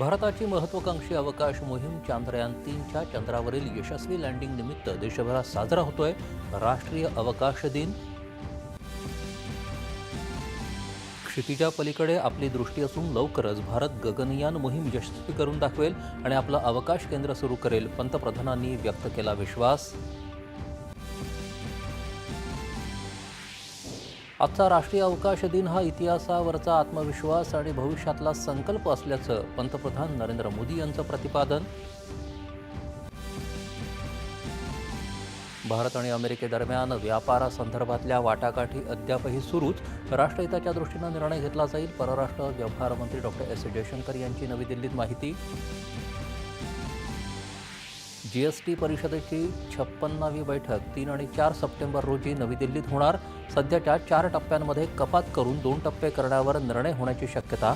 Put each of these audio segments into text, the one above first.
भारताची महत्वाकांक्षी अवकाश मोहीम चांद्रयान तीनच्या चंद्रावरील यशस्वी लँडिंग निमित्त देशभरात साजरा होतोय. राष्ट्रीय अवकाश दिन. क्षितिजा पलीकडे आपली दृष्टी असून लवकरच भारत गगनयान मोहीम यशस्वी करून दाखवेल आणि आपलं अवकाश केंद्र सुरू करेल पंतप्रधानांनी व्यक्त केला विश्वास. आजचा राष्ट्रीय अवकाश दिन हा इतिहासावरचा आत्मविश्वास आणि भविष्यातला संकल्प असल्याचं पंतप्रधान नरेंद्र मोदी यांचं प्रतिपादन. भारत आणि अमेरिकेदरम्यान व्यापारासंदर्भातल्या वाटाघाटी अद्यापही सुरूच. राष्ट्रहिताच्या दृष्टीनं निर्णय घेतला जाईल परराष्ट्र व्यवहार मंत्री डॉक्टर एस जयशंकर यांची नवी दिल्लीत माहिती. जी एस टी परिषदेची छप्पन्नावी बैठक तीन आणि चार सप्टेंबर रोजी नवी दिल्लीत होणार. सध्याच्या चार टप्प्यांमध्ये कपात करून दोन टप्पे करण्यावर निर्णय होण्याची शक्यता.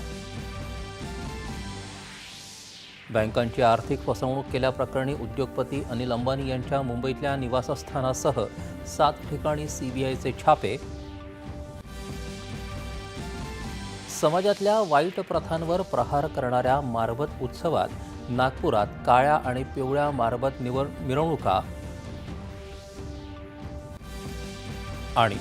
बँकांची आर्थिक फसवणूक केल्याप्रकरणी उद्योगपती अनिल अंबानी यांच्या मुंबईतल्या निवासस्थानासह सात ठिकाणी सीबीआयचे छापे. समाजातल्या वाईट प्रथांवर प्रहार करणाऱ्या मारबत उत्सवात नागपुरात काळ्या आणि पिवळ्या मारबत निवड मिरवणुका. आणि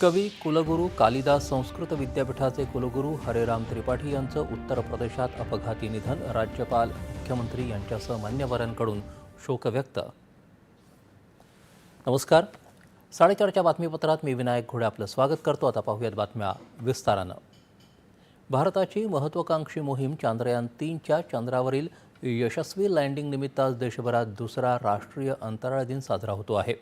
कवी कुलगुरू कालिदास संस्कृत विद्यापीठाचे कुलगुरू हरेराम त्रिपाठी यांचं उत्तर प्रदेशात अपघाती निधन राज्यपाल मुख्यमंत्री यांच्यासह मान्यवरांकडून शोक व्यक्त. नमस्कार. साडेचारच्या बातमीपत्रात मी विनायक घोडे आपलं स्वागत करतो. आता पाहूयात बातम्या विस्तारानं. भारताची महत्त्वाकांक्षी मोहीम चांद्रयान तीनच्या चंद्रावरील यशस्वी लँडिंग निमित्त आज देशभरात दुसरा राष्ट्रीय अंतराळ दिन साजरा होतो आहे.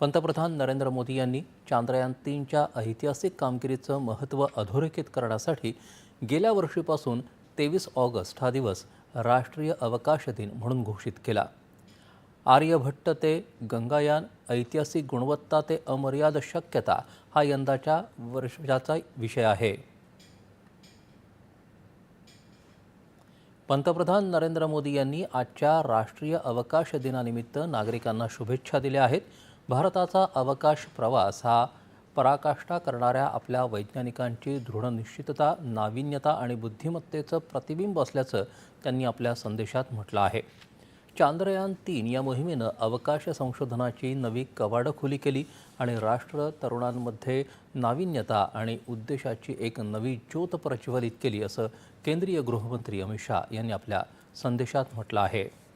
पंतप्रधान नरेंद्र मोदी यांनी चांद्रयान तीनच्या ऐतिहासिक कामगिरीचं महत्त्व अधोरेखित करण्यासाठी गेल्या वर्षीपासून तेवीस ऑगस्ट हा दिवस राष्ट्रीय अवकाश दिन म्हणून घोषित केला. आर्यभट्ट ते गंगायान ऐतिहासिक गुणवत्ता ते अमर्याद शक्यता हा यंदाच्या वर्षाचा विषय आहे. पंतप्रधान नरेंद्र मोदी यांनी आजच्या राष्ट्रीय अवकाश दिनानिमित्त नागरिकांना शुभेच्छा दिल्या आहेत. भारताचा अवकाश प्रवास हा पराकाष्ठा करणाऱ्या आपल्या वैज्ञानिकांची दृढनिश्चितता नाविन्यता आणि बुद्धिमत्तेचं प्रतिबिंब असल्याचं त्यांनी आपल्या संदेशात म्हटलं आहे. चांद्रयान तीन या मोहिमेनं अवकाश संशोधनाची नवी कवाडं खुली केली आणि राष्ट्र तरुणांमध्ये नाविन्यता आणि उद्देशाची एक नवी ज्योत प्रज्वलित केली असं केंद्रीय गृहमंत्री अमित शाह यांनी आपल्या संदेशात म्हटलं आहे.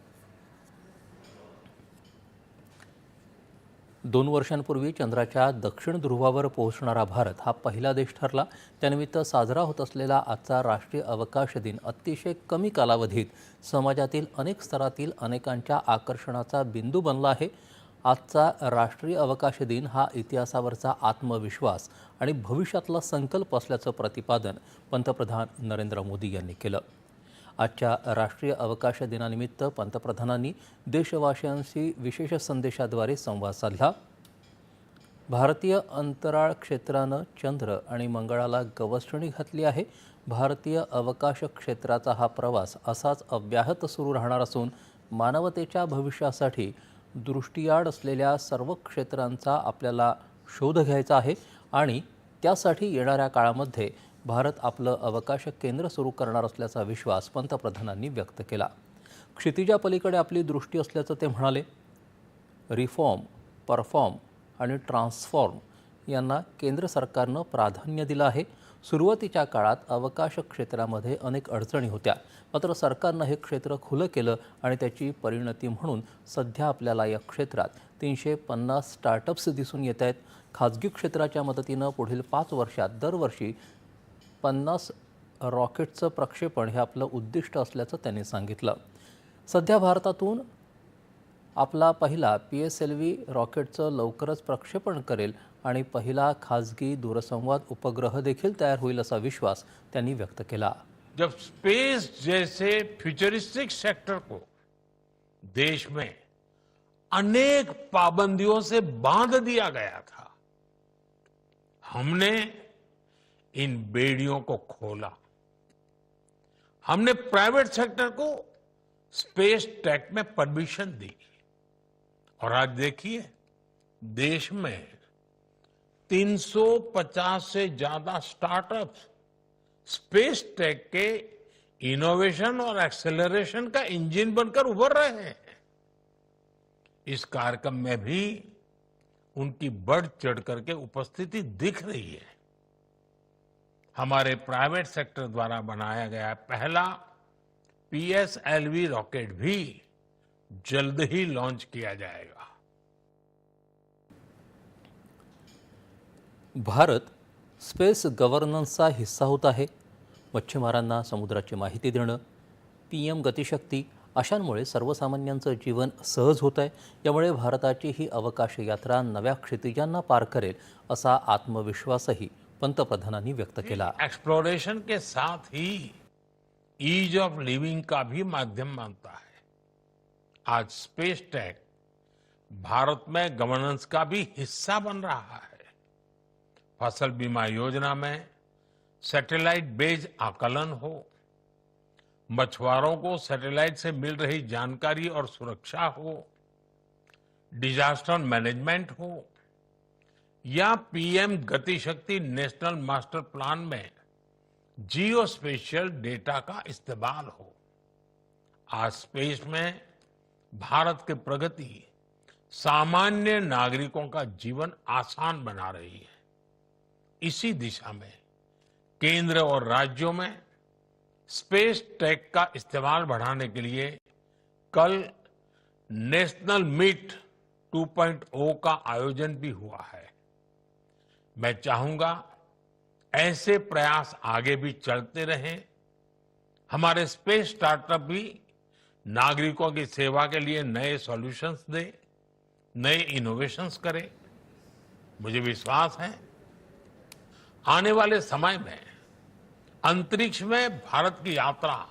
दोन वर्षांपूर्वी चंद्राच्या दक्षिण ध्रुवावर पोहोचणारा भारत हा पहिला देश ठरला. त्यानिमित्त साजरा होत असलेला आजचा राष्ट्रीय अवकाश दिन अतिशय कमी कालावधीत समाजातील अनेक स्तरातील अनेकांच्या आकर्षणाचा बिंदू बनला आहे. आजचा राष्ट्रीय अवकाश दिन हा इतिहासावरचा आत्मविश्वास आणि भविष्यातला संकल्प असल्याचं प्रतिपादन पंतप्रधान नरेंद्र मोदी यांनी केलं. आजच्या राष्ट्रीय अवकाश दिनानिमित्त पंतप्रधानांनी देशवासियांशी विशेष संदेशाद्वारे संवाद साधला. भारतीय अंतराळ क्षेत्रानं चंद्र आणि मंगळाला गवसणी घातली आहे. भारतीय अवकाश क्षेत्राचा हा प्रवास असाच अव्याहत सुरू राहणार असून मानवतेच्या भविष्यासाठी दृष्टीआड असलेल्या सर्व क्षेत्रांचा आपल्याला शोध घ्यायचा आहे आणि त्यासाठी येणाऱ्या काळामध्ये भारत आपलं अवकाश केंद्र सुरू करणार असल्याचा विश्वास पंतप्रधानांनी व्यक्त केला. क्षितिजा पलीकडे आपली दृष्टी असल्याचं ते म्हणाले. रिफॉर्म परफॉर्म आणि ट्रान्सफॉर्म यांना केंद्र सरकारनं प्राधान्य दिलं आहे. सुरुवातीच्या काळात अवकाश क्षेत्रामध्ये अनेक अडचणी होत्या. मात्र सरकारनं हे क्षेत्र खुलं केलं आणि त्याची परिणती म्हणून सध्या आपल्याला या क्षेत्रात तीनशे पन्नास स्टार्टअप्स दिसून येत आहेत. खाजगी क्षेत्राच्या मदतीनं पुढील पाच वर्षात दरवर्षी पन्नास रॉकेटचं प्रक्षेपण हे आपलं उद्दिष्ट असल्याचं त्यांनी सांगितलं. सध्या भारतातून आपला पहिला पी एस एल व्ही रॉकेटचं लवकरच प्रक्षेपण करेल आणि पहिला खाजगी दूरसंवाद उपग्रह देखील तयार होईल असा विश्वास त्यांनी व्यक्त केला. जब स्पेस जैसे फ्यूचरिस्टिक सेक्टर को देश में अनेक पाबंदियों से बांध दिया गया था हमने इन बेड़ियों को खोला। हमने प्राइवेट सेक्टर को स्पेस टेक में परमिशन दी। और आज देखिए, देश में 350 से ज़्यादा स्टार्टअप्स स्पेस टेक के इनोवेशन और एक्सेलरेशन का इंजन बनकर उभर रहे हैं। इस कार्यक्रम में भी उनकी बढ़ चढ़ करके उपस्थिति दिख रही है। हमारे प्राइवेट सेक्टर द्वारा बनाया गया पहला पीएसएलवी रॉकेट भी जल्द ही लॉन्च किया जाएगा। भारत स्पेस गव्हर्नन्सचा हिस्सा होत आहे. मच्छीमारांना समुद्राची माहिती देणं पी एम गतिशक्ती अशांमुळे सर्वसामान्यांचं जीवन सहज होत आहे यामुळे भारताची ही अवकाश यात्रा नव्या क्षितिजांना पार करेल असा आत्मविश्वासही पंतप्रधानांनी व्यक्त केला. एक्सप्लोरेशन के साथ ही ईज ऑफ लिविंग का भी माध्यम बनता है। आज स्पेस टेक भारत में गवर्नेंस का भी हिस्सा बन रहा है। फ़सल बीमा योजना में सैटेलाइट बेज आकलन हो। मछुआरों को सैटेलाइट से मिल रही जानकारी और सुरक्षा हो। डिजास्टर मैनेजमेंट हो। या PM Gatishakti national master plan में जियो स्पेशल डेटा का इस्तेमाल हो। आज स्पेस में भारत की प्रगति सामान्य नागरिकों का जीवन आसान बना रही है। इसी दिशा में केंद्र और राज्यों में स्पेस टेक का इस्तेमाल बढ़ाने के लिए कल नेशनल मीट 2.0 का आयोजन भी हुआ है। मैं चाहूँगा ऐसे प्रयास आगे भी चलते रहें। हमारे स्पेस स्टार्टअप भी नागरिकों की सेवा के लिए नए सॉल्यूशंस दे नए इनोवेशंस करें। मुझे विश्वास है आने वाले समय में अंतरिक्ष में भारत की यात्रा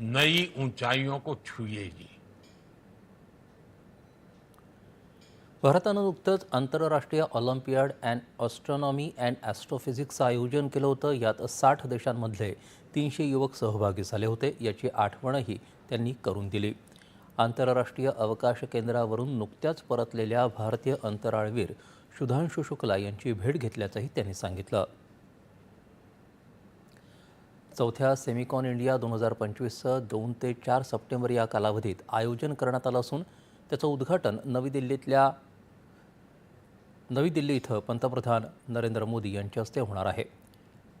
नई ऊंचाइयों को छुएगी। भारतानं नुकतंच आंतरराष्ट्रीय ऑलिम्पियाड अँड ऑस्ट्रॉनॉमी अँड ॲस्ट्रोफिजिक्सचं आयोजन केलं होतं. यात साठ देशांमधले तीनशे युवक सहभागी झाले होते. याची आठवणही त्यांनी करून दिली. आंतरराष्ट्रीय अवकाश केंद्रावरून नुकत्याच परतलेल्या भारतीय अंतराळवीर सुधांशु शुक्ला यांची भेट घेतल्याचंही त्यांनी सांगितलं. चौथ्या सेमिकॉन इंडिया दोन हजार पंचवीसचं दोन ते चार सप्टेंबर या कालावधीत आयोजन करण्यात आलं असून त्याचं उद्घाटन नवी दिल्लीतल्या नवी दिल्ली इथं पंतप्रधान नरेंद्र मोदी यांच्या हस्ते होणार आहे.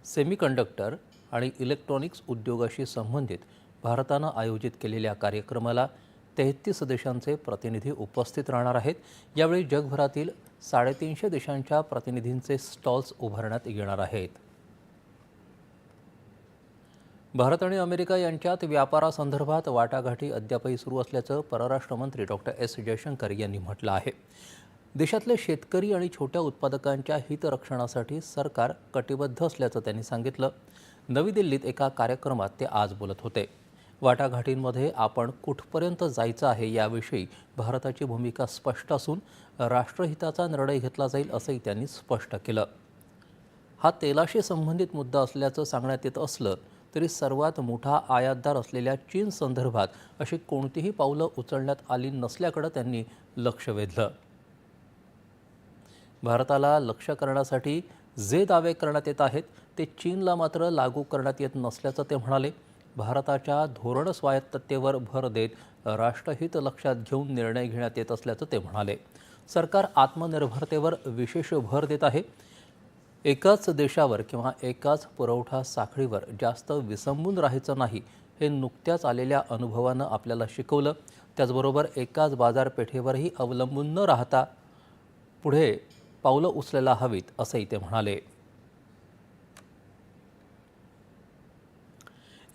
सेमीकंडक्टर आणि इलेक्ट्रॉनिक्स उद्योगाशी संबंधित भारतानं आयोजित केलेल्या कार्यक्रमाला तेहतीस देशांचे प्रतिनिधी उपस्थित राहणार आहेत. यावेळी जगभरातील साडेतीनशे देशांच्या प्रतिनिधींचे स्टॉल्स उभारण्यात येणार आहेत. भारत आणि अमेरिका यांच्यात व्यापारासंदर्भात वाटाघाटी अद्यापही सुरू असल्याचं परराष्ट्र मंत्री डॉक्टर एस जयशंकर यांनी म्हटलं आहे. देशातले शेतकरी आणि छोट्या उत्पादकांच्या हितरक्षणासाठी सरकार कटिबद्ध असल्याचं त्यांनी सांगितलं. नवी दिल्लीत एका कार्यक्रमात ते आज बोलत होते. वाटाघाटींमध्ये आपण कुठपर्यंत जायचं आहे याविषयी भारताची भूमिका स्पष्ट असून राष्ट्रहिताचा निर्णय घेतला जाईल असंही त्यांनी स्पष्ट केलं. हा तेलाशी संबंधित मुद्दा असल्याचं सांगण्यात येत असलं तरी सर्वात मोठा आयातदार असलेल्या चीन संदर्भात अशी कोणतीही पावलं उचलण्यात आली नसल्याकडं त्यांनी लक्ष वेधलं. भारताला लक्ष करण्यासाठी जे दावे करण्यात येत आहेत ते चीनला मात्र लागू करण्यात येत नसल्याचं ते म्हणाले. भारताच्या धोरण स्वायत्ततेवर भर देत राष्ट्रहित लक्षात घेऊन निर्णय घेण्यात येत असल्याचं ते म्हणाले. सरकार आत्मनिर्भरतेवर विशेष भर देत आहे. एकाच देशावर किंवा एकाच पुरवठा साखळीवर जास्त विसंबून राहायचं नाही हे नुकत्याच आलेल्या अनुभवानं आपल्याला शिकवलं. त्याचबरोबर एकाच बाजारपेठेवरही अवलंबून न राहता पुढे पावलं उचलायला हवीत असंही ते म्हणाले.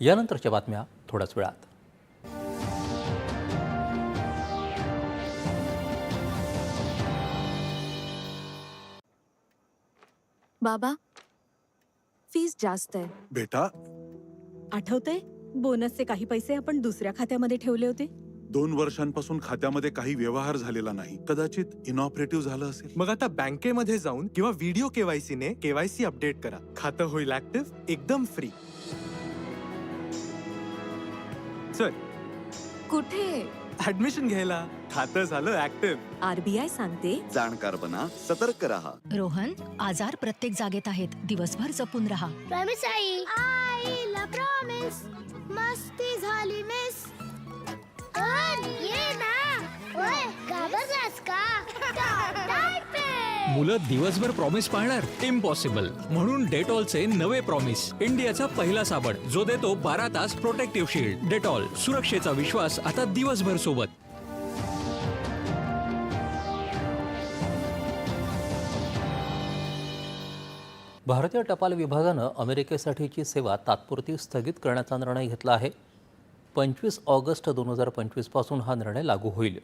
यानंतरच्या बातम्या थोड्याच वेळात. बाबा फीस जास्त आहे. बेटा? आठवतंय? बोनसचे काही पैसे आपण दुसऱ्या खात्यामध्ये ठेवले होते? दोन वर्षांपासून खात्यामध्ये काही व्यवहार झालेला नाही. कदाचित इनऑपरेटिव्ह झालं असेल. मग आता बँकेमध्ये जाऊन किंवा व्हिडिओ केवायसी ने केवायसी अपडेट करा. खातं होईल ऍक्टिव्ह एकदम फ्री चल कुठे? ऍडमिशन घ्यायला. खातं झालं ऍक्टिव्ह आरबीआय सांगते. जाणकार बना सतर्क रहा. रोहन आजार प्रत्येक जागेत आहेत. दिवसभर जपून राहा. प्रॉमिस आई. आईला प्रॉमिस मस्ती झाली मिस ये ना. ओय घाबरलास का? मुलं दिवसभर प्रॉमिस पाळणार? इम्पॉसिबल म्हणून डेटॉलचे नवे प्रॉमिस इंडियाचा पहिला साबण. जो देतो बारा तास प्रोटेक्टिव्ह शिल्ड डेटॉल सुरक्षेचा विश्वास आता दिवसभर सोबत. भारतीय टपाल विभागानं अमेरिकेसाठीची सेवा तात्पुरती स्थगित करण्याचा निर्णय घेतला आहे. पंचवीस ऑगस्ट दोन हजार पंचवीसपासून हा निर्णय लागू होईल.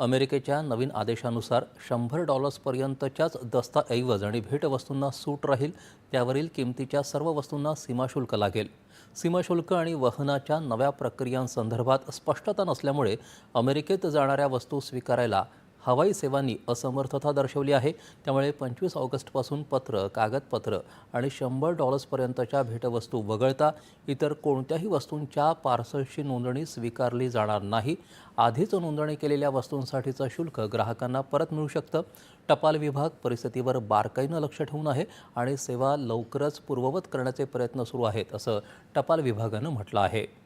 अमेरिकेच्या नवीन आदेशानुसार शंभर डॉलर्सपर्यंतच्याच दस्तऐवज आणि भेटवस्तूंना सूट राहील त्यावरील किमतीच्या सर्व वस्तूंना सीमाशुल्क लागेल. सीमाशुल्क आणि वहनाच्या नव्या प्रक्रियांसंदर्भात स्पष्टता नसल्यामुळे अमेरिकेत जाणाऱ्या वस्तू स्वीकारायला हवाई सेवांनी असमर्थता दर्शवली आहे. त्यामुळे पंचवीस ऑगस्टपासून पत्र कागदपत्र आणि शंभर डॉलर्सपर्यंतच्या भेटवस्तू वगळता इतर कोणत्याही वस्तूंच्या पार्सलची नोंदणी स्वीकारली जाणार नाही. आधीच नोंदणी केलेल्या वस्तूंसाठीचं शुल्क ग्राहकांना परत मिळू शकतं. टपाल विभाग परिस्थितीवर बारकाईनं लक्ष ठेवून आहे आणि सेवा लवकरच पूर्ववत करण्याचे प्रयत्न सुरू आहेत असं टपाल विभागानं म्हटलं आहे.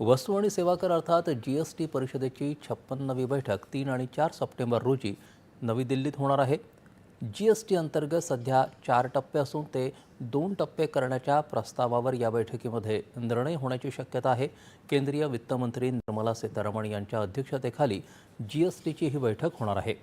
वस्तू आणि सेवा कर अर्थात जी एस टी परिषदेची छप्पन्नवी बैठक तीन आणि चार सप्टेंबर रोजी नवी दिल्लीत होणार आहे. जी एस टी अंतर्गत सध्या चार टप्पे असून ते दोन टप्पे करण्याच्या प्रस्तावावर या बैठकीमध्ये निर्णय होण्याची शक्यता आहे. केंद्रीय वित्तमंत्री निर्मला सीतारामन यांच्या अध्यक्षतेखाली जी एस टीची ही बैठक होणार आहे.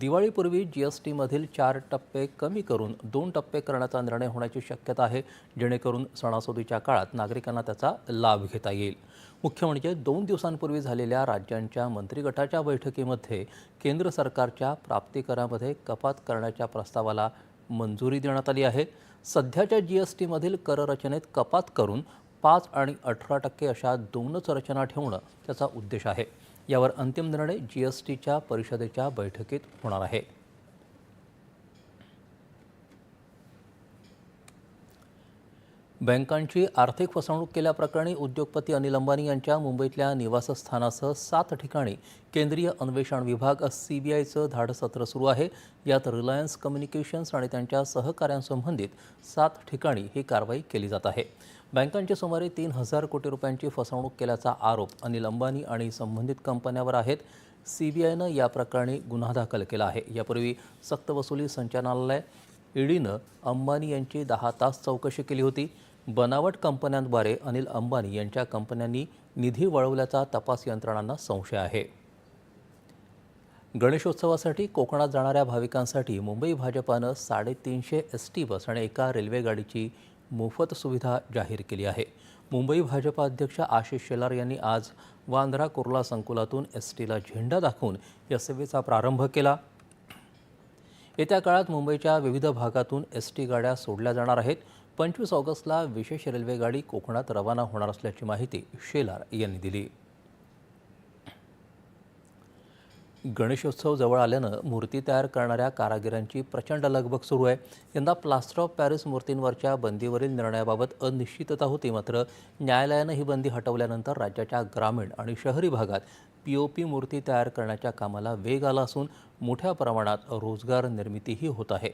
दिवाळीपूर्वी जी एस टीमधील चार टप्पे कमी करून दोन टप्पे करण्याचा निर्णय होण्याची शक्यता आहे जेणेकरून सणासुदीच्या काळात नागरिकांना त्याचा लाभ घेता येईल. मुख्य म्हणजे दोन दिवसांपूर्वी झालेल्या राज्यांच्या मंत्रिगटाच्या बैठकीमध्ये केंद्र सरकारच्या प्राप्तिकरामध्ये कपात करण्याच्या प्रस्तावाला मंजुरी देण्यात आली आहे. सध्याच्या जी एस टीमधील कररचनेत कपात करून पाच आणि अठरा टक्के अशा दोनच रचना ठेवणं त्याचा उद्देश आहे. यावर अंतिम निर्णय जी एस टीच्या परिषदेच्या बैठकीत होणार आहे. बँकांची आर्थिक फसवणूक केल्याप्रकरणी उद्योगपती अनिल अंबानी यांच्या मुंबईतल्या निवासस्थानासह सात ठिकाणी केंद्रीय अन्वेषण विभाग सी बी आयचं धाडसत्र सुरू आहे. यात रिलायन्स कम्युनिकेशन्स आणि त्यांच्या सहकाऱ्यांसंबंधित सात ठिकाणी ही कारवाई केली जात आहे. बँकांची सुमारे तीन हजार कोटी रुपयांची फसवणूक केल्याचा आरोप अनिल अंबानी आणि संबंधित कंपन्यावर आहेत. सी बी आयनं या प्रकरणी गुन्हा दाखल केला आहे. यापूर्वी सक्तवसुली संचालनालय ईडीनं अंबानी यांची दहा तास चौकशी केली होती. बनावट कंपन्यांद्वारे अनिल अंबानी यांच्या कंपन्यांनी निधी वळवल्याचा तपास यंत्रणांना संशय आहे. गणेशोत्सवासाठी कोकणात जाणाऱ्या भाविकांसाठी मुंबई भाजपानं साडेतीनशे एस टी बस आणि एका रेल्वेगाडीची मोफत सुविधा जाहीर केली आहे. मुंबई भाजपा अध्यक्ष आशिष शेलार यांनी आज वांद्रा कुर्ला संकुलातून एस टीला झेंडा दाखवून या सेवेचा प्रारंभ केला. येत्या काळात मुंबईच्या विविध भागातून एस टी गाड्या सोडल्या जाणार आहेत. पंचवीस ऑगस्टला विशेष रेल्वेगाडी कोकणात रवाना होणार असल्याची माहिती शेलार यांनी दिली. गणेशोत्सव जवळ आल्यानं मूर्ती तयार करणाऱ्या कारागिरांची प्रचंड लगबग सुरू आहे. यंदा प्लास्टर ऑफ पॅरिस मूर्तींवरच्या बंदीवरील निर्णयाबाबत अनिश्चितता होती मात्र न्यायालयानं ही बंदी हटवल्यानंतर राज्याच्या ग्रामीण आणि शहरी भागात पी ओ पी मूर्ती तयार करण्याच्या कामाला वेग आला असून मोठ्या प्रमाणात रोजगार निर्मितीही होत आहे.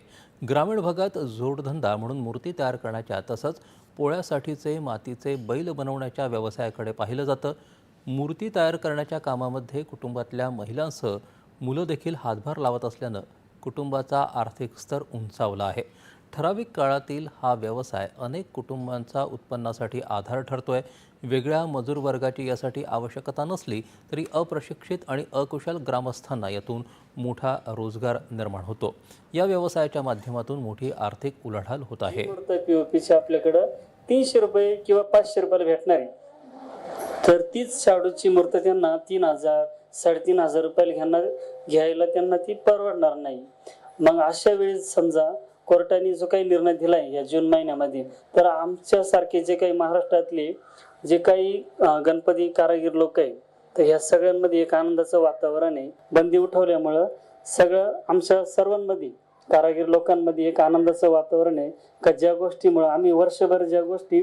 ग्रामीण भागात जोडधंदा म्हणून मूर्ती तयार करण्याच्या तसंच पोळ्यासाठीचे मातीचे बैल बनवण्याच्या व्यवसायाकडे पाहिलं जातं. मूर्ती तयार करण्याच्या कामामध्ये कुटुंबातल्या महिलांसह मुलं देखील हातभार लावत असल्यानं कुटुंबाचा आर्थिक स्तर उंचावला आहे. ठराविक काळातील हा व्यवसाय अनेक कुटुंबांचा उत्पन्नासाठी आधार ठरतोय. वेगळ्या मजूर वर्गाची यासाठी आवश्यकता नसली तरी अप्रशिक्षित आणि अकुशल ग्रामस्थांना यातून मोठा रोजगार निर्माण होतो. या व्यवसायाच्या माध्यमातून मोठी आर्थिक उलाढाल होत आहे. आपल्याकडं तीनशे रुपये किंवा पाचशे रुपयाला भेटणार आहे तर तीच शाडूची मूर्त त्यांना तीन हजार साडेतीन हजार रुपयाला घेणार घ्यायला त्यांना ती परवडणार नाही. मग अशा वेळेस समजा कोर्टाने जो काही निर्णय दिलाय या जून महिन्यामध्ये तर आमच्यासारखे जे काही महाराष्ट्रातले जे काही गणपती कारागीर लोक आहेत तर ह्या सगळ्यांमध्ये एक आनंदाचं वातावरण आहे. बंदी उठवल्यामुळं सगळं आमच्या सर्वांमध्ये कारागीर लोकांमध्ये एक आनंदाचं वातावरण आहे. का ज्या गोष्टीमुळं आम्ही वर्षभर ज्या गोष्टी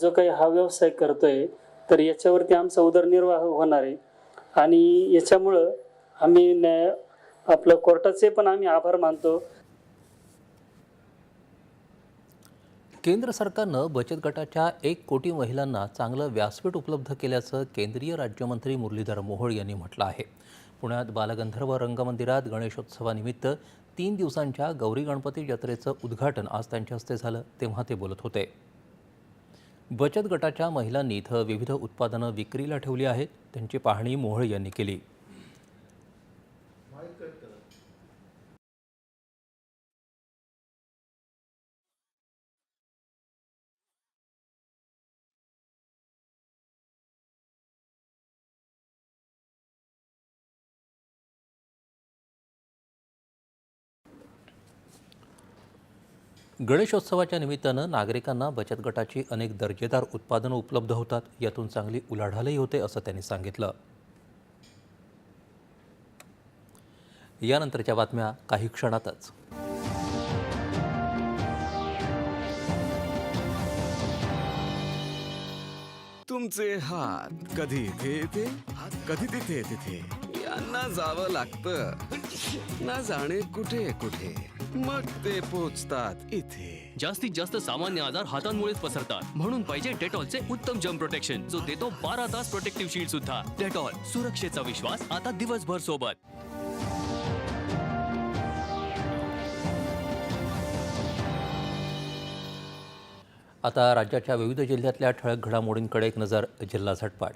जो काही हा व्यवसाय करतोय तर याच्यावरती आमचा उदरनिर्वाह होणार आहे. आणि याच्यामुळं आम्ही न्याय आपलं कोर्टाचे पण आम्ही आभार मानतो. केंद्र सरकारनं बचत गटाच्या एक कोटी महिलांना चांगलं व्यासपीठ उपलब्ध केल्याचं केंद्रीय राज्यमंत्री मुरलीधर मोहोळ यांनी म्हटलं आहे. पुण्यात बालगंधर्व रंगमंदिरात गणेशोत्सवानिमित्त तीन दिवसांच्या गौरी गणपती जत्रेचं उद्घाटन आज त्यांच्या हस्ते झालं तेव्हा ते बोलत होते. बचत गटाच्या महिलांनी इथं विविध उत्पादनं विक्रीला ठेवली आहेत. त्यांची पाहणी मोहोळ यांनी केली. गणेशोत्सवाच्या निमित्तानं नागरिकांना बचत गटाची अनेक दर्जेदार उत्पादनं उपलब्ध होतात. यातून चांगली उलाढालही होते असं त्यांनी सांगितलं. यानंतरच्या बातम्या काही क्षणातच. तुमचे हात कधी इथे येते? कधी तिथे तिथे यांना जावं लागतं. ना जाणे कुठे कुठे? मग ते पोचतात इथे. जास्तीत जास्त सामान्य आजार हातांमुळेच पसरतात. म्हणून पाहिजे डेटॉलचे उत्तम जम प्रोटेक्शन जो देतो बारा तास प्रोटेक्टिव्ह शील्ड सुद्धा. डेटॉल सुरक्षेचा विश्वास आता दिवसभर सोबत. आता राज्याच्या विविध जिल्ह्यातल्या ठळक घडामोडींकडे एक नजर जिल्हा झटपाट.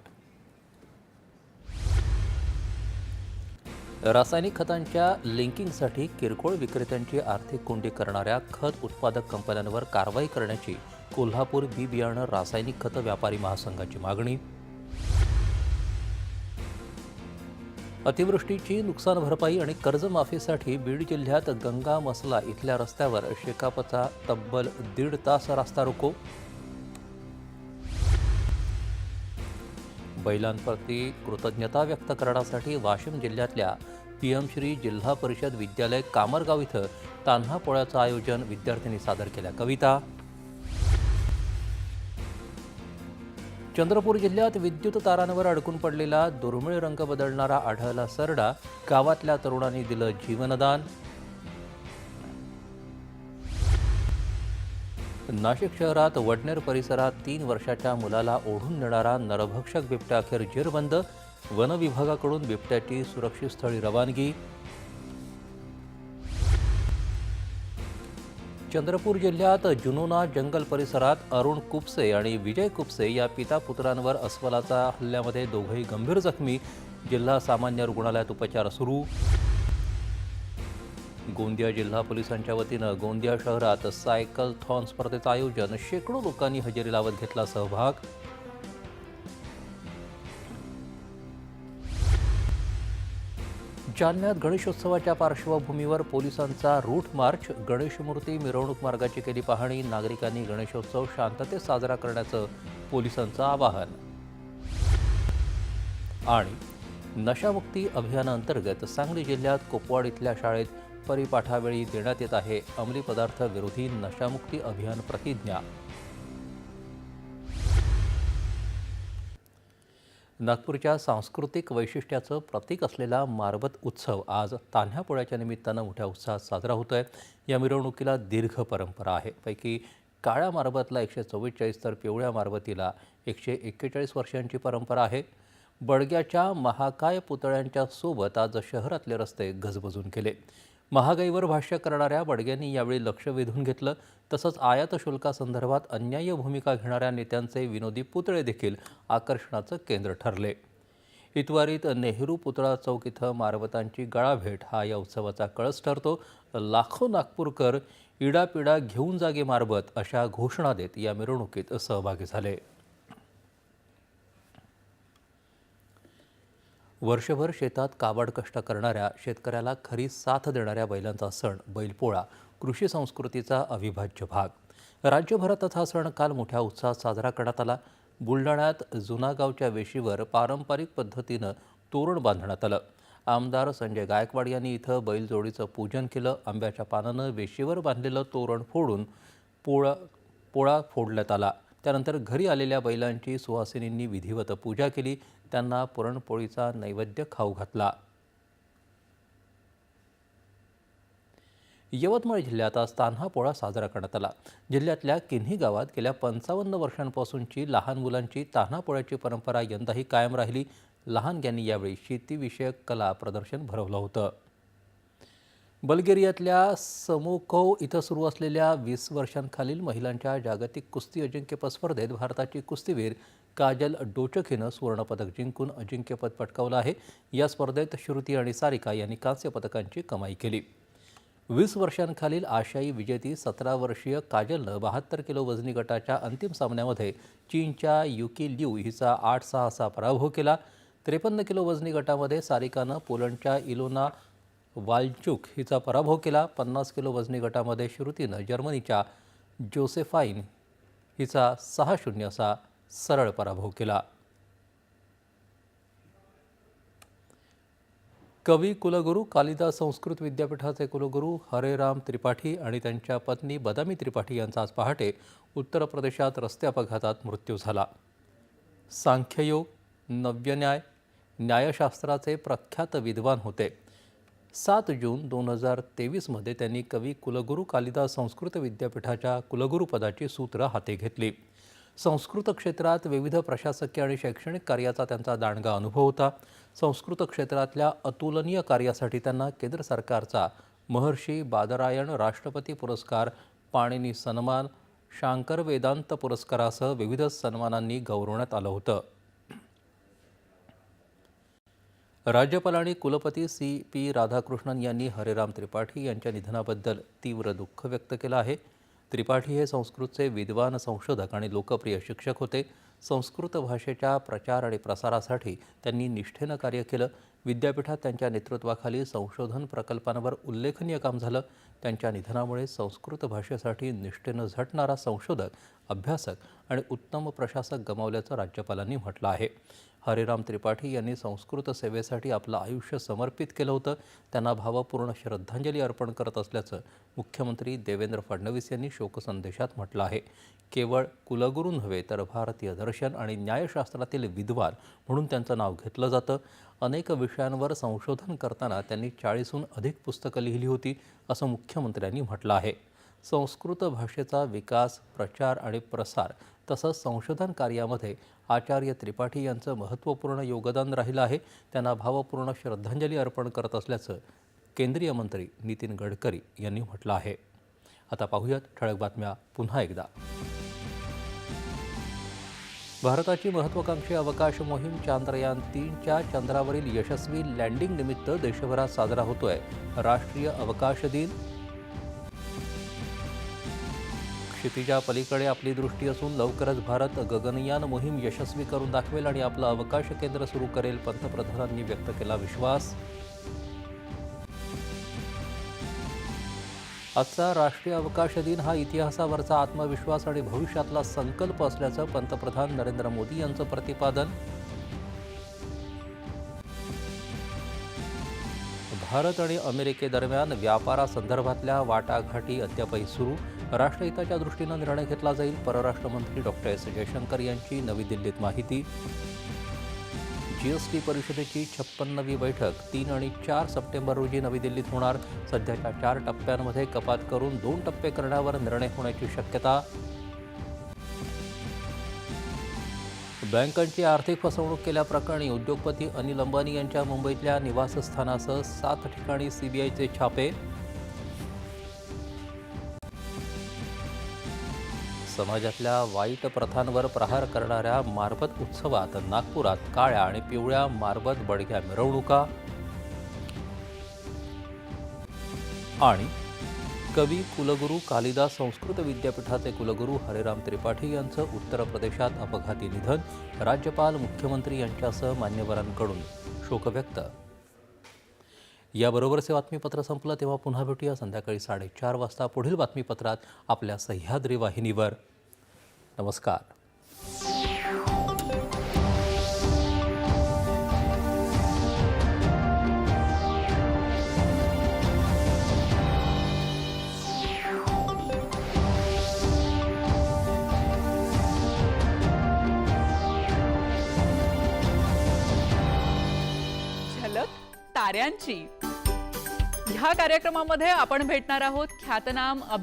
रासायनिक खतांच्या लिंकिंगसाठी किरकोळ विक्रेत्यांची आर्थिक कोंडी करणाऱ्या खत उत्पादक कंपन्यांवर कारवाई करण्याची कोल्हापूर बी बियाणं रासायनिक खतं व्यापारी महासंघाची मागणी. अतिवृष्टीची नुकसान भरपाई आणि कर्जमाफीसाठी बीड जिल्ह्यात गंगा मसला इथल्या रस्त्यावर शेकापचा तब्बल दीड तास रास्ता रोको. बैलांप्रती कृतज्ञता व्यक्त करण्यासाठी वाशिम जिल्ह्यातल्या पीएमश्री जिल्हा परिषद विद्यालय कामरगाव इथं तान्हा पोळ्याचं आयोजन विद्यार्थ्यांनी सादर केल्या. कविता. चंद्रपूर जिल्ह्यात विद्युत तारांवर अडकून पडलेला दुर्मिळ रंग बदलणारा आढळला सरडा गावातल्या तरुणांनी दिलं जीवनदान. नाशिक शहरात वडनेर परिसरात तीन वर्षाच्या मुलाला ओढून नेणारा नरभक्षक बिबट्या अखेर जेरबंद. वन विभागाकडून बिबट्याची सुरक्षित स्थळी रवानगी. चंद्रपूर जिल्ह्यात जुनोना जंगल परिसरात अरुण कुपसे आणि विजय कुपसे या पिता पुत्रांवर अस्वलाचा हल्ल्यामध्ये दोघंही गंभीर जखमी. जिल्हा सामान्य रुग्णालयात उपचार सुरू. गोंदिया जिल्हा पोलिसांच्या वतीनं गोंदिया शहरात सायकल थॉन स्पर्धेचं आयोजन. शेकडो लोकांनी हजेरी लावत घेतला सहभाग. जालन्यात गणेशोत्सवाच्या पार्श्वभूमीवर पोलिसांचा रूट मार्च. गणेशमूर्ती मिरवणूक मार्गाची केली पाहणी. नागरिकांनी गणेशोत्सव शांततेत साजरा करण्याचं पोलिसांचं आवाहन. आणि नशामुक्ती अभियानाअंतर्गत सांगली जिल्ह्यात कोपवाड इथल्या शाळेत परिपाठावेळी देण्यात येत आहे. अंमली पदार्थ विरोधी नशामुक्ती अभियान प्रतिज्ञा. नागपूरच्या सांस्कृतिक वैशिष्ट्याचं प्रतीक असलेला मारबत उत्सव आज तान्ह्यापुळ्याच्या निमित्तानं मोठ्या उत्साहात साजरा होतोय. या मिरवणुकीला दीर्घ परंपरा आहे. पैकी काळ्या मारबतला एकशे चव्वेचाळीस तर पिवळ्या मारबतीला एकशे एक्केचाळीस वर्षांची परंपरा आहे. बडग्याच्या महाकाय पुतळ्यांच्या सोबत आज शहरातले रस्ते गजबजून केले महागाईवर भाष्य करणाऱ्या बडग्यांनी यावेळी लक्ष वेधून घेतलं. तसंच आयात शुल्कासंदर्भात अन्याय्य भूमिका घेणाऱ्या नेत्यांचे विनोदी पुतळे देखील आकर्षणाचं केंद्र ठरले. इतवारीत नेहरू पुतळा चौक इथं मारवतांची गळाभेट हा या उत्सवाचा कळस ठरतो. लाखो नागपूरकर इडापिडा घेऊन जागे मारबत अशा घोषणा देत या मिरवणुकीत सहभागी झाले. वर्षभर शेतात काबाड कष्ट करणाऱ्या शेतकऱ्याला खरी साथ देणाऱ्या बैलांचा सण बैलपोळा कृषी संस्कृतीचा अविभाज्य भाग. राज्यभरातच हा सण काल मोठ्या उत्साहात साजरा करण्यात आला. बुलढाण्यात जुनागावच्या वेशीवर पारंपरिक पद्धतीनं तोरण बांधण्यात आलं. आमदार संजय गायकवाड यांनी इथं बैलजोडीचं पूजन केलं. आंब्याच्या पानानं वेशीवर बांधलेलं तोरण फोडून पोळा पोळा फोडण्यात आला. त्यानंतर घरी आलेल्या बैलांची सुहासिनींनी विधिवत पूजा केली. त्यांना पुरणपोळीचा नैवेद्य खाऊ घातला. यवतमाळ जिल्ह्यात आज तान्हा पोळा साजरा करण्यात आला. जिल्ह्यातल्या किन्ही गावात गेल्या पंचावन्न वर्षांपासूनची लहान मुलांची तान्हा पोळ्याची परंपरा यंदाही कायम राहिली. लहानग्यांनी यावेळी शेतीविषयक कला प्रदर्शन भरवलं होतं. बल्गेरियातल्या समोकोव इथं सुरू असलेल्या वीस वर्षांखालील महिलांच्या जागतिक कुस्ती अजिंक्यपद स्पर्धेत भारताची कुस्तीवीर काजल डोचक हिनं सुवर्णपदक जिंकून अजिंक्यपद पटकावलं आहे. या स्पर्धेत श्रुती आणि सारिका यांनी कांस्य पदकांची कमाई केली. वीस वर्षांखालील आशियाई विजेती सतरा वर्षीय काजलनं बहात्तर किलो वजनी गटाच्या अंतिम सामन्यामध्ये चीनच्या युकी ल्यू हिचा आठ सहा असा पराभव केला. त्रेपन्न किलो वजनी गटामध्ये सारिकानं पोलंडच्या इलोना वालचूक हिचा पराभव केला. पन्नास किलो वजनी गटामध्ये श्रुतीनं जर्मनीच्या जोसेफाईन हिचा सहा शून्य असा सरळ पराभव केला. कवी कुलगुरू कालिदास संस्कृत विद्यापीठाचे कुलगुरू हरेराम त्रिपाठी आणि त्यांच्या पत्नी बदामी त्रिपाठी यांचा आज पहाटे उत्तर प्रदेशात रस्ते अपघातात मृत्यू झाला. सांख्ययोग नव्यन्याय न्यायशास्त्राचे प्रख्यात विद्वान होते. सात जून दोन हजार तेवीसमध्ये त्यांनी कवी कुलगुरू कालिदास संस्कृत विद्यापीठाच्या कुलगुरूपदाची सूत्रं हाती घेतली. संस्कृत क्षेत्रात विविध प्रशासकीय आणि शैक्षणिक कार्याचा त्यांचा दांडगा अनुभव होता. संस्कृत क्षेत्रातल्या अतुलनीय कार्यासाठी त्यांना केंद्र सरकारचा महर्षी बादरायण राष्ट्रपती पुरस्कार पाणिनी सन्मान शांकर वेदांत पुरस्कारासह विविध सन्मानांनी गौरवण्यात आलं होतं. राज्यपाल आणि कुलपती सी पी राधाकृष्णन यांनी हरेराम त्रिपाठी यांच्या निधनाबद्दल तीव्र दुःख व्यक्त केलं आहे. त्रिपाठी हे संस्कृतचे विद्वान संशोधक आणि लोकप्रिय शिक्षक होते. संस्कृत भाषेच्या प्रचार आणि प्रसारासाठी त्यांनी निष्ठेनं कार्य केलं. विद्यापीठात त्यांच्या नेतृत्वाखाली संशोधन प्रकल्पांवर उल्लेखनीय काम झालं. त्यांच्या निधनामुळे संस्कृत भाषेसाठी निष्ठेनं झटणारा संशोधक अभ्यासक आणि उत्तम प्रशासक गमावल्याचं राज्यपालांनी म्हटलं आहे. हरिराम त्रिपाठी यांनी संस्कृत सेवेसाठी आपलं आयुष्य समर्पित केलं होतं. त्यांना भावपूर्ण श्रद्धांजली अर्पण करत असल्याचं मुख्यमंत्री देवेंद्र फडणवीस यांनी शोकसंदेशात म्हटलं आहे. केवळ कुलगुरू नव्हे तर भारतीय दर्शन आणि न्यायशास्त्रातील विद्वान म्हणून त्यांचं नाव घेतलं जातं. अनेक विषयांवर संशोधन करताना त्यांनी चाळीसहून अधिक पुस्तकं लिहिली होती असं मुख्यमंत्र्यांनी म्हटलं आहे. संस्कृत भाषेचा विकास प्रचार आणि प्रसार तसंच संशोधन कार्यामध्ये आचार्य त्रिपाठी यांचं महत्त्वपूर्ण योगदान राहिलं आहे. त्यांना भावपूर्ण श्रद्धांजली अर्पण करत असल्याचं केंद्रीय मंत्री नितीन गडकरी यांनी म्हटलं आहे. आता पाहूयात ठळक बातम्या पुन्हा एकदा. भारताची महत्त्वाकांक्षी अवकाश मोहीम चांद्रयान तीनच्या चंद्रावरील यशस्वी लँडिंग निमित्त देशभरात साजरा होतोय. राष्ट्रीय अवकाश दिन. क्षितिजा पलीकडे आपली दृष्टी असून लवकरच भारत गगनयान मोहीम यशस्वी करून दाखवेल आणि आपलं अवकाश केंद्र सुरू करेल पंतप्रधानांनी व्यक्त केला विश्वास. आजचा राष्ट्रीय अवकाश दिन हा इतिहासावरचा आत्मविश्वास आणि भविष्यातला संकल्प असल्याचं पंतप्रधान नरेंद्र मोदी यांचं प्रतिपादन. भारत आणि अमेरिकेदरम्यान व्यापारासंदर्भातल्या वाटाघाटी अद्यापही सुरू. राष्ट्रहिताच्या दृष्टीनं निर्णय घेतला जाईल परराष्ट्र मंत्री डॉक्टर एस जयशंकर यांची नवी दिल्लीत माहिती. जीएसटी परिषदेची छप्पन्नवी बैठक. तीन आणि चार सप्टेंबर रोजी नवी दिल्लीत होणार. सध्याच्या चार टप्प्यांमध्ये कपात करून दोन टप्पे करण्यावर निर्णय होण्याची शक्यता. बँकांची आर्थिक फसवणूक केल्याप्रकरणी उद्योगपती अनिल अंबानी यांच्या मुंबईतल्या निवासस्थानासह सात ठिकाणी सीबीआयचे छापे. समाजातल्या वाईट प्रथांवर प्रहार करणाऱ्या मारबत उत्सवात नागपुरात काळ्या आणि पिवळ्या मारबत बडग्या मिरवणुका. आणि कवी कुलगुरू कालिदास संस्कृत विद्यापीठाचे कुलगुरू हरेराम त्रिपाठी यांचं उत्तर प्रदेशात अपघाती निधन राज्यपाल मुख्यमंत्री यांच्यासह मान्यवरांकडून शोक व्यक्त याबरोबरचे बातमीपत्र संपलं तेव्हा पुन्हा भेटूया संध्याकाळी साडेचार वाजता पुढील बातमीपत्रात आपल्या सह्याद्री वाहिनीवर. नमस्कार. ताऱ्यांची. ह्या कार्यक्रमामध्ये आपण भेटणार आहोत. ख्यातनाम